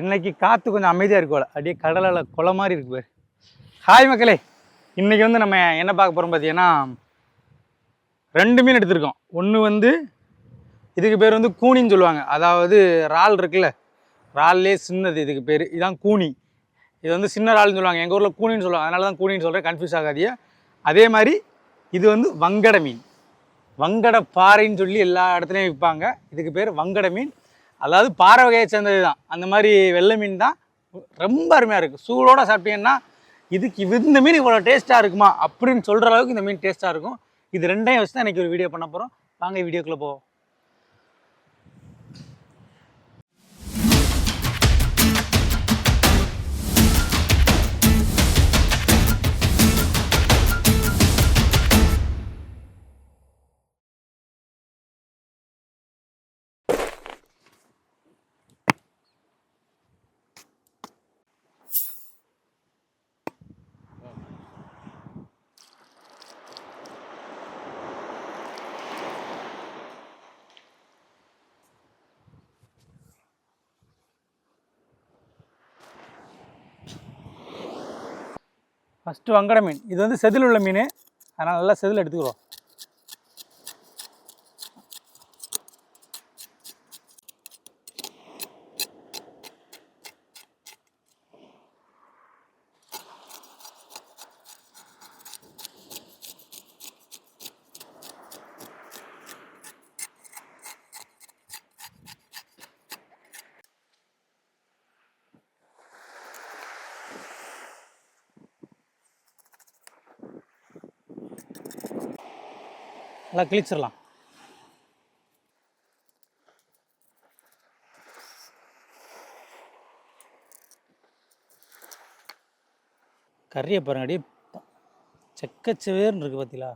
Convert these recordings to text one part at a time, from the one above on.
இன்னைக்கு காற்று கொஞ்சம் அமைதியாக இருக்கோல அப்படியே கடலில் குளம் மாதிரி இருக்கு பாரு. ஹாய் மக்களே. இன்றைக்கி வந்து நம்ம என்ன பார்க்க போகிறோம் பார்த்தீங்கன்னா ரெண்டு மீன் எடுத்திருக்கோம். ஒன்று வந்து இதுக்கு பேர் வந்து கூனின்னு சொல்லுவாங்க. அதாவது இறால் இருக்குல்ல இறால்லே சின்னது இதுக்கு பேர். இதுதான் கூனி. இது வந்து சின்ன இறால்னு சொல்லுவாங்க. எங்கள் ஊரில் கூனின்னு சொல்லுவாங்க. அதனால தான் கூனின்னு சொல்கிறேன் கன்ஃபியூஸ் ஆகாதீங்க. அதே மாதிரி இது வந்து வங்கட மீன். வங்கட பாறைன்னு சொல்லி எல்லா இடத்துலையும் விற்பாங்க இதுக்கு பேர் வங்கட மீன். அதாவது பாறை வகையை சேர்ந்தது தான் அந்த மாதிரி வெள்ளை மீன் தான் ரொம்ப அருமையாக இருக்குது சூடோடு சாப்பிட்டீங்கன்னா இதுக்கு இது- இந்த மீன் இவ்வளோ டேஸ்ட்டாக இருக்குமா அப்படின்னு சொல்கிற அளவுக்கு இந்த மீன் டேஸ்ட்டாக இருக்கும். இது ரெண்டையும் வச்சு தான் இன்றைக்கி ஒரு வீடியோ பண்ண போகிறோம் வாங்க வீடியோக்குள்ளே போவோம். ஃபஸ்ட்டு வங்கட மீன். இது வந்து செதில் உள்ள மீன். அதனால் நல்லா செதில் எடுத்துக்கிறோம். நல்லா கிழிச்சிடலாம். கறியை பாருங்க அப்படியே செக்கச்சவேர்னு இருக்குது பார்த்தீங்களா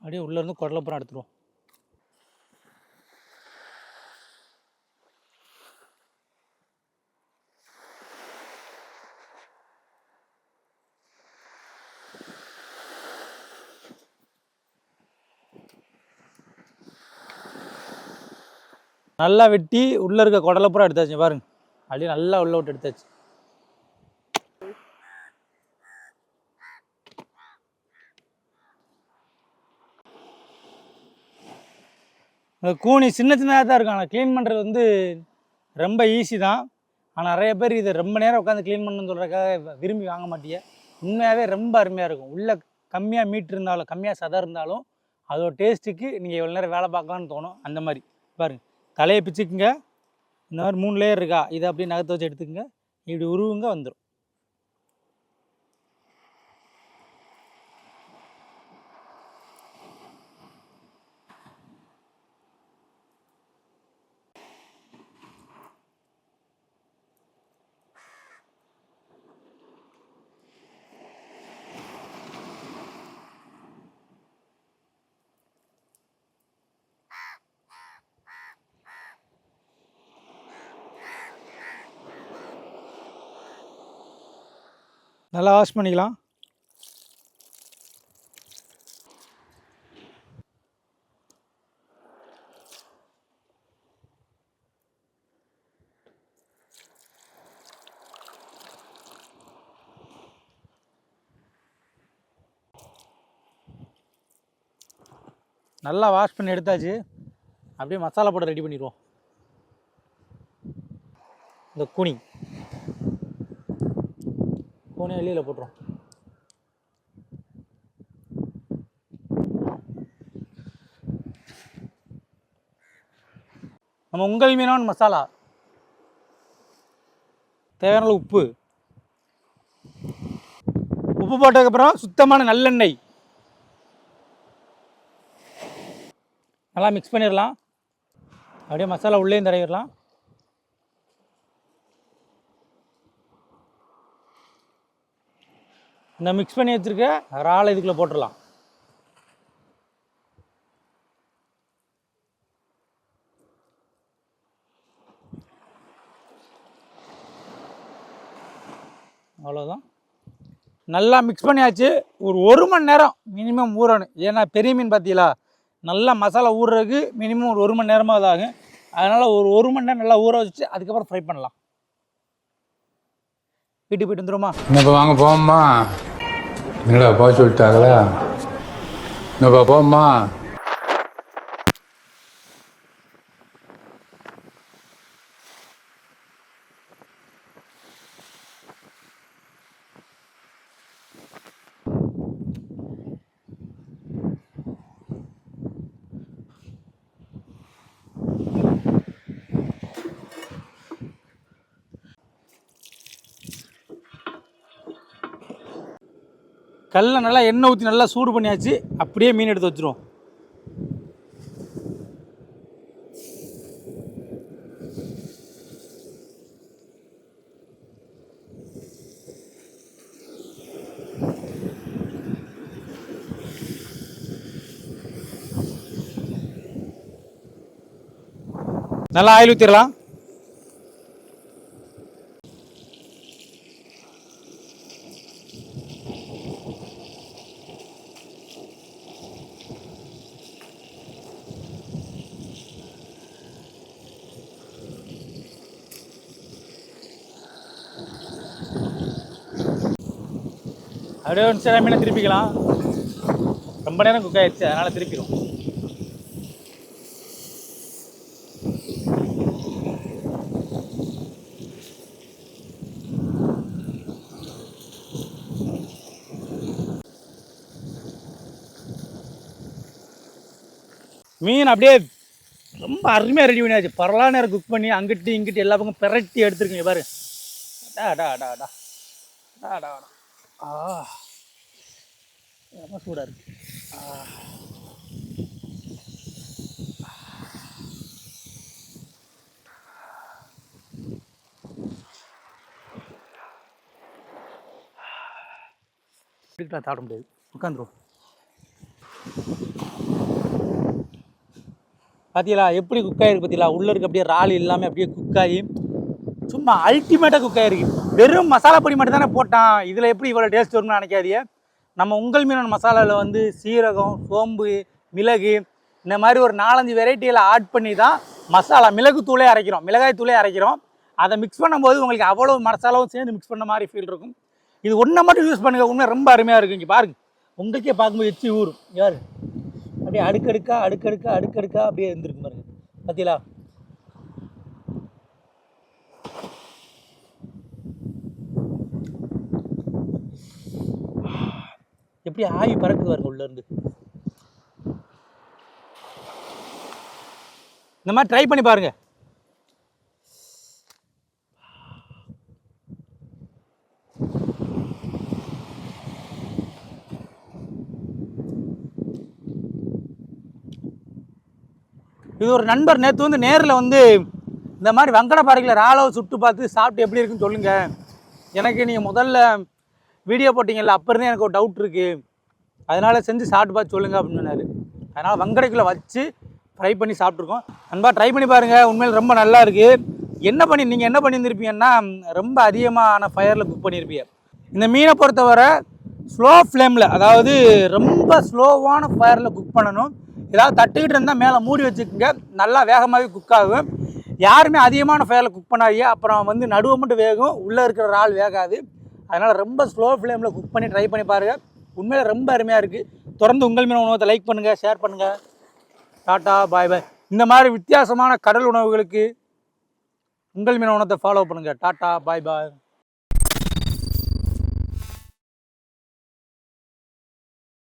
அப்படியே உள்ளேருந்து குடலப்புறம் எடுத்துருவோம். நல்லா வெட்டி உள்ளே இருக்க குடலை பூரா எடுத்தாச்சு பாருங்க. அப்படியே நல்லா உள்ள விட்டு எடுத்தாச்சு. இந்த கூனி சின்ன சின்னதாக தான் இருக்கும். ஆனால் க்ளீன் பண்ணுறது வந்து ரொம்ப ஈஸி தான். ஆனால் நிறைய பேர் இதை ரொம்ப நேரம் உட்காந்து க்ளீன் பண்ணணும்னு சொல்கிறக்காக விரும்பி வாங்க மாட்டீங்க உண்மையாகவே ரொம்ப அருமையாக இருக்கும். உள்ளே கம்மியாக மீட் இருந்தாலும் கம்மியாக சதை இருந்தாலும் அதோட டேஸ்ட்டுக்கு நீங்கள் எவ்வளோ நேரம் வேலை பார்க்கலான்னு தோணும். அந்த மாதிரி. பாருங்கள் தலையை பிச்சுக்குங்க. இந்த மாதிரி மூணு லேயர் இருக்கா? இதை அப்படியே நகத்தை வச்சு எடுத்துக்கோங்க. இப்படி உருவுங்க வந்துடும் நல்லா வாஷ் பண்ணிக்கலாம். நல்லா வாஷ் பண்ணி எடுத்தாச்சு. அப்படியே மசாலா போட ரெடி பண்ணிடுவோம். இந்த கூனி. ஃபோனே வெளியில் போட்டுரும். நம்ம உங்கள் மீனான் மசாலா. தேவையான உப்பு. உப்பு போட்டதுக்கப்புறம் சுத்தமான நல்லெண்ணெய். நல்லா மிக்ஸ் பண்ணிடலாம். அப்படியே மசாலா உள்ளேயும் தடவிடலாம். இந்த மிக்ஸ் பண்ணி வச்சுருக்க இறாலை இதுக்குள்ளே போட்டுடலாம். அவ்வளோதான் நல்லா மிக்ஸ் பண்ணியாச்சு. ஒரு ஒரு மணி நேரம் மினிமம் ஊறணும். ஏன்னா பெரிய மீன் பார்த்தீங்களா நல்லா மசாலா ஊறுறதுக்கு மினிமம் ஒரு ஒரு மணி நேரமாக இதாகும் அதனால் ஒரு ஒரு மணி நேரம் நல்லா ஊற வச்சுட்டு அதுக்கப்புறம் ஃப்ரை பண்ணலாம். வீட்டுக்கு போயிட்டு வந்துருமா இப்போ வாங்க போம்மா என்னடா போக சொல்லிட்டாங்களா? என்னப்பா போம்மா. கல்லை நல்லா எண்ணெய் ஊற்றி நல்லா சூடு பண்ணியாச்சு அப்படியே மீன் எடுத்து வச்சிருவோம். நல்லா ஆயில் ஊற்றிடலாம் அப்படியே ஒரு சில மீனை திருப்பிக்கலாம். ரொம்ப நேரம் குக் ஆயிடுச்சு அதனால் திருப்பிடும் மீன் அப்படியே ரொம்ப அருமையாக ரெடி பண்ணியாச்சு. பரவலா நேரம் குக் பண்ணி அங்கிட்டு இங்கிட்டு எல்லா பக்கம் பிரட்டி எடுத்துருக்கீங்க பாரு. டா டா டா டா டா டா டா ஆ. ரொம்ப சூடாக இருக்குது ஆ. சாப்பிட முடியாது. உட்காந்துருவோம். பார்த்தீங்களா எப்படி குக் ஆகிருக்கு பார்த்தீங்களா உள்ளே இருக்க அப்படியே ரால் இல்லாமல் அப்படியே குக் ஆகி சும்மா அல்டிமேட்டாக குக் ஆகிருக்கு வெறும் மசாலா பொடி மட்டும் தானே போட்டான். இதில் எப்படி இவ்வளோ டேஸ்ட் வரும்னு நினைக்காதியே நம்ம உங்கள் மீனன் மசாலாவில் வந்து சீரகம் சோம்பு மிளகு இந்த மாதிரி ஒரு நாலஞ்சு வெரைட்டியில் ஆட் பண்ணி தான் மசாலா மிளகு தூளே அரைக்கிறோம். மிளகாய் தூளே அரைக்கிறோம். அதை மிக்ஸ் பண்ணும்போது உங்களுக்கு அவ்வளோ மசாலாவும் சேர்ந்து மிக்ஸ் பண்ண மாதிரி ஃபீல் இருக்கும். இது ஒன்றை மட்டும் யூஸ் பண்ணுங்க. உண்மை ரொம்ப அருமையாக இருக்கும். இங்கே பாருங்க. உங்களுக்கே பார்க்கும்போது எச்சி ஊரும் யார் அப்படியே அடுக்கடுக்கா அடுக்கடுக்கா அடுக்கடுக்கா அப்படியே இருந்திருக்கு பாருங்க. பார்த்தீங்களா எப்படி ஆவி பறக்குது பாருங்க இந்த மாதிரி ட்ரை பண்ணி பாருங்க. இது ஒரு நண்பர் நேற்று வந்து நேரில் வந்து இந்த மாதிரி வங்கட பாறைகளை ராளவை சுட்டு பார்த்து சாப்பிட்டு எப்படி இருக்குன்னு சொல்லுங்கள் எனக்கு நீங்கள் முதல்ல வீடியோ போட்டிங்கல்ல அப்போ இருந்தே எனக்கு ஒரு டவுட் இருக்குது அதனால் செஞ்சு சாப்பிட்டு பார்த்து சொல்லுங்கள் அப்படின்னு சொன்னார். அதனால் வங்கடைக்குள்ளே வச்சு ஃப்ரை பண்ணி சாப்பிட்ருக்கோம் நண்பா ட்ரை பண்ணி பாருங்கள் உண்மையில் ரொம்ப நல்லா இருக்குது என்ன பண்ணி நீங்கள் என்ன பண்ணியிருந்திருப்பீங்கன்னா ரொம்ப அதிகமான ஃபயரில் குக் பண்ணியிருப்பீங்க. இந்த மீனை பொறுத்தவரை ஸ்லோ ஃப்ளேமில் அதாவது ரொம்ப ஸ்லோவான ஃபயரில் குக் பண்ணணும். ஏதாவது தட்டுக்கிட்டு இருந்தால் மேலே மூடி வச்சுக்கோங்க. நல்லா வேகமாகவே குக் ஆகும். யாருமே அதிகமான ஃபயரில் குக் பண்ணாதீங்க. அப்புறம் வந்து நடுவை மட்டும் வேகும். உள்ளே இருக்கிற ஆள் வேகாது. அதனால் ரொம்ப ஸ்லோ ஃப்ளேமில் குக் பண்ணி ட்ரை பண்ணி பாருங்கள் உண்மையில் ரொம்ப அருமையாக இருக்குது தொடர்ந்து உங்கள் மீன் உணவத்தை லைக் பண்ணுங்கள் ஷேர் பண்ணுங்கள் டாட்டா பாய் பாய் இந்த மாதிரி வித்தியாசமான கடல் உணவுகளுக்கு உங்கள் மீன் உணவத்தை ஃபாலோ பண்ணுங்கள் டாட்டா பாய் பாய்